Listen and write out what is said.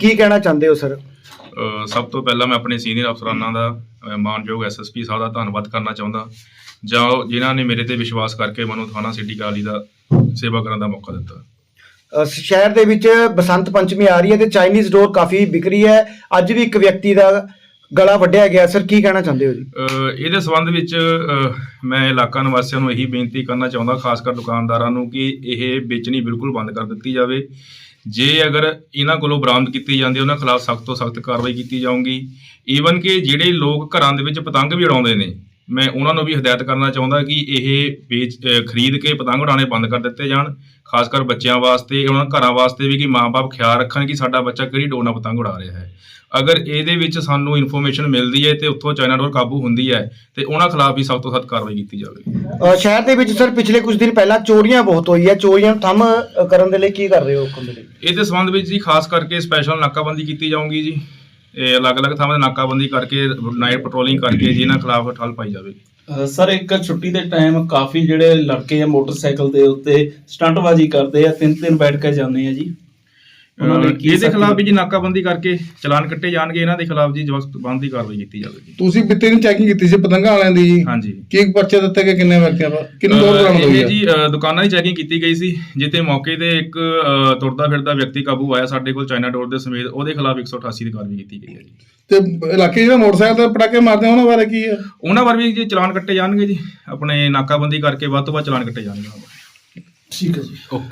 ਕੀ ਕਹਿਣਾ ਚਾਹੁੰਦੇ ਹੋ ਸਰ? ਅ, ਸਭ ਤੋਂ ਪਹਿਲਾਂ ਮੈਂ ਆਪਣੇ ਸੀਨੀਅਰ ਅਫਸਰਾਨਾਂ ਦਾ ਅ, ਮਾਨਯੋਗ ਐਸਐਸਪੀ ਸਾਹਿਬ ਦਾ ਧੰਨਵਾਦ ਕਰਨਾ ਚਾਹੁੰਦਾ। ਜਾਂ ਉਹ ਜਿਨ੍ਹਾਂ ਨੇ ਮੇਰੇ ਤੇ ਵਿਸ਼ਵਾਸ ਕਰਕੇ ਮੈਨੂੰ ਥਾਣਾ ਸਿਟੀ ਕਾਲੀ ਦਾ ਸੇਵਾ ਕਰਨ ਦਾ ਮੌਕਾ ਦਿੱਤਾ। ਅ, ਸ਼ਹਿਰ ਦੇ ਵਿੱਚ ਬਸੰਤ ਪੰਚਮੀ ਆ ਰਹੀ ਹੈ ਤੇ ਚਾਈਨੀਜ਼ ਡੋਰ ਕਾਫੀ ਵਿਕ ਰਹੀ ਹੈ। ਅੱਜ ਵੀ ਇੱਕ ਵਿਅਕਤੀ ਦਾ ਗਲਾ ਵੱਢਿਆ ਗਿਆ। ਸਰ ਕੀ ਕਹਿਣਾ ਚਾਹੁੰਦੇ ਹੋ ਜੀ? ਅ, ਇਹਦੇ ਸੰਬੰਧ ਵਿੱਚ ਅ, ਮੈਂ ਇਲਾਕਾ ਨਿਵਾਸੀਆਂ ਨੂੰ ਇਹੀ ਬੇਨਤੀ ਕਰਨਾ ਚਾਹੁੰਦਾ ਖਾਸ ਕਰ ਦੁਕਾਨਦਾਰਾਂ ਨੂੰ ਕਿ ਇਹ ਵੇਚਣੀ ਬਿਲਕੁਲ ਬੰਦ ਕਰ ਦਿੱਤੀ ਜਾਵੇ। ਜੇ ਅਗਰ ਇਹਨਾਂ ਕੋਲੋਂ ਬਰਾਮਦ ਕੀਤੀ ਜਾਂਦੀ, ਉਹਨਾਂ ਖਿਲਾਫ ਸਖਤ ਤੋਂ ਸਖਤ ਕਾਰਵਾਈ ਕੀਤੀ ਜਾਊਗੀ। ਈਵਨ ਕਿ ਜਿਹੜੇ ਲੋਕ ਘਰਾਂ ਦੇ ਵਿੱਚ ਪਤੰਗ ਵੀ ਉਡਾਉਂਦੇ ਨੇ ਮੈਂ ਉਹਨਾਂ ਨੂੰ ਵੀ ਹਦਾਇਤ ਕਰਨਾ ਚਾਹੁੰਦਾ ਕਿ ਇਹ ਵੇਚ ਖਰੀਦ ਕੇ ਪਤੰਗ ਉਡਾਉਣੇ ਬੰਦ ਕਰ ਦਿੱਤੇ ਜਾਣ ਖਾਸ ਕਰ ਬੱਚਿਆਂ ਵਾਸਤੇ ਉਹਨਾਂ ਘਰਾਂ ਵਾਸਤੇ ਵੀ ਕਿ ਮਾਪੇ ਖਿਆਲ ਰੱਖਣ ਕਿ ਸਾਡਾ ਬੱਚਾ ਕਿਹੜੀ ਡੋਰ ਨਾਲ ਪਤੰਗ ਉਡਾ ਰਿਹਾ ਹੈ। ਅਗਰ ਇਹਦੇ ਵਿੱਚ ਸਾਨੂੰ ਇਨਫੋਰਮੇਸ਼ਨ ਮਿਲਦੀ ਹੈ ਤੇ ਉੱਥੋਂ ਚਾਈਨਾ ਡੋਰ ਕਾਬੂ ਹੁੰਦੀ ਹੈ ਤੇ ਉਹਨਾਂ ਖਿਲਾਫ ਵੀ ਸਖਤ ਤੋਂ ਸਖਤ ਕਾਰਵਾਈ ਕੀਤੀ ਜਾਵੇ। ਅ, ਸ਼ਹਿਰ ਦੇ ਵਿੱਚ ਸਰ ਪਿਛਲੇ ਕੁਝ ਦਿਨ ਪਹਿਲਾਂ ਚੋਰੀਆਂ ਬਹੁਤ ਹੋਈ ਹੈ। ਚੋਰੀਆਂ ਥੰਮ ਕਰਨ ਦੇ ਲਈ ਕੀ ਕਰ ਰਹੇ ਹੋ? ਹੁਕਮ ਦੇ ਲਈ ਇਹਦੇ ਸੰਬੰਧ ਵਿੱਚ ਜੀ ਖਾਸ ਕਰਕੇ ਸਪੈਸ਼ਲ ਨਾਕਾਬੰਦੀ ਕੀਤੀ ਜਾਊਗੀ ਜੀ। ਇਹ ਅਲੱਗ-ਅਲੱਗ ਥਾਵਾਂ ਤੇ ਨਾਕਾਬੰਦੀ ਕਰਕੇ, ਨਾਈਟ ਪੈਟਰੋਲਿੰਗ ਕਰਕੇ ਜੀ ਇਹਨਾਂ ਖਿਲਾਫ ਠੱਲ ਪਾਈ ਜਾਵੇਗੀ ਸਰ, ਇੱਕ ਛੁੱਟੀ ਦੇ ਟਾਈਮ ਕਾਫੀ ਜਿਹੜੇ ਲੜਕੇ ਆ ਮੋਟਰਸਾਈਕਲ ਦੇ ਉੱਤੇ ਸਟੰਟਬਾਜ਼ੀ ਕਰਦੇ ਆ ਤਿੰਨ ਤਿੰਨ ਬੈਠ ਕੇ ਜਾਂਦੇ ਆ ਜੀ। ਉਹਨਾਂ ਨੇ ਕੀ ਇਹਦੇ ਖਿਲਾਫ ਵੀ ਜੀ ਨਾਕਾਬੰਦੀ ਕਰਕੇ ਚਲਾਨ ਕੱਟੇ ਜਾਣਗੇ ਇਹਨਾਂ ਦੇ ਖਿਲਾਫ ਜੀ ਜਵਾਬਬੰਦ ਕਾਰਵਾਈ ਕੀਤੀ ਜਾਵੇਗੀ। ਤੁਸੀਂ ਬਿੱਤੇ ਦੀ ਚੈਕਿੰਗ ਕੀਤੀ ਸੀ ਪਤੰਗਾਂ ਵਾਲਿਆਂ ਦੀ ਜੀ? ਹਾਂਜੀ। ਕੀ ਪਰਚੇ ਦਿੱਤੇ ਗਏ ਕਿੰਨੇ ਵਿਅਕਤੀਆਂ ਦਾ ਕਿੰਨੀ ਦੌੜ ਬਰਾਮਦ ਹੋਈ ਹੈ ਜੀ ਦੁਕਾਨਾਂ ਦੀ ਚੈਕਿੰਗ ਕੀਤੀ ਗਈ ਸੀ ਜਿੱਥੇ ਮੌਕੇ ਤੇ ਇੱਕ ਤੁਰਦਾ ਫਿਰਦਾ ਵਿਅਕਤੀ ਕਾਬੂ ਆਇਆ ਸਾਡੇ ਕੋਲ ਚਾਈਨਾ ਡੋਰ ਦੇ ਸਮੇਤ ਉਹਦੇ ਖਿਲਾਫ 188 ਦੀ ਕਾਰਵਾਈ ਕੀਤੀ ਗਈ ਹੈ ਜੀ। ਤੇ ਇਲਾਕੇ ਜਿਹੜਾ ਮੋਟਰਸਾਈਕਲ ਤੇ ਪਟਾਕੇ ਮਾਰਦੇ ਉਹਨਾਂ ਬਾਰੇ ਕੀ ਹੈ ਉਹਨਾਂ ਬਾਰੇ ਵੀ ਜੀ ਚਲਾਨ ਕੱਟੇ ਜਾਣਗੇ ਜੀ ਆਪਣੇ ਨਾਕਾਬੰਦੀ ਕਰਕੇ ਵੱਧ ਤੋਂ ਵੱਧ ਚਲਾਨ ਕੱਟੇ ਜਾਣਗੇ। ਠੀਕ ਹੈ ਜੀ। ਓਕੇ।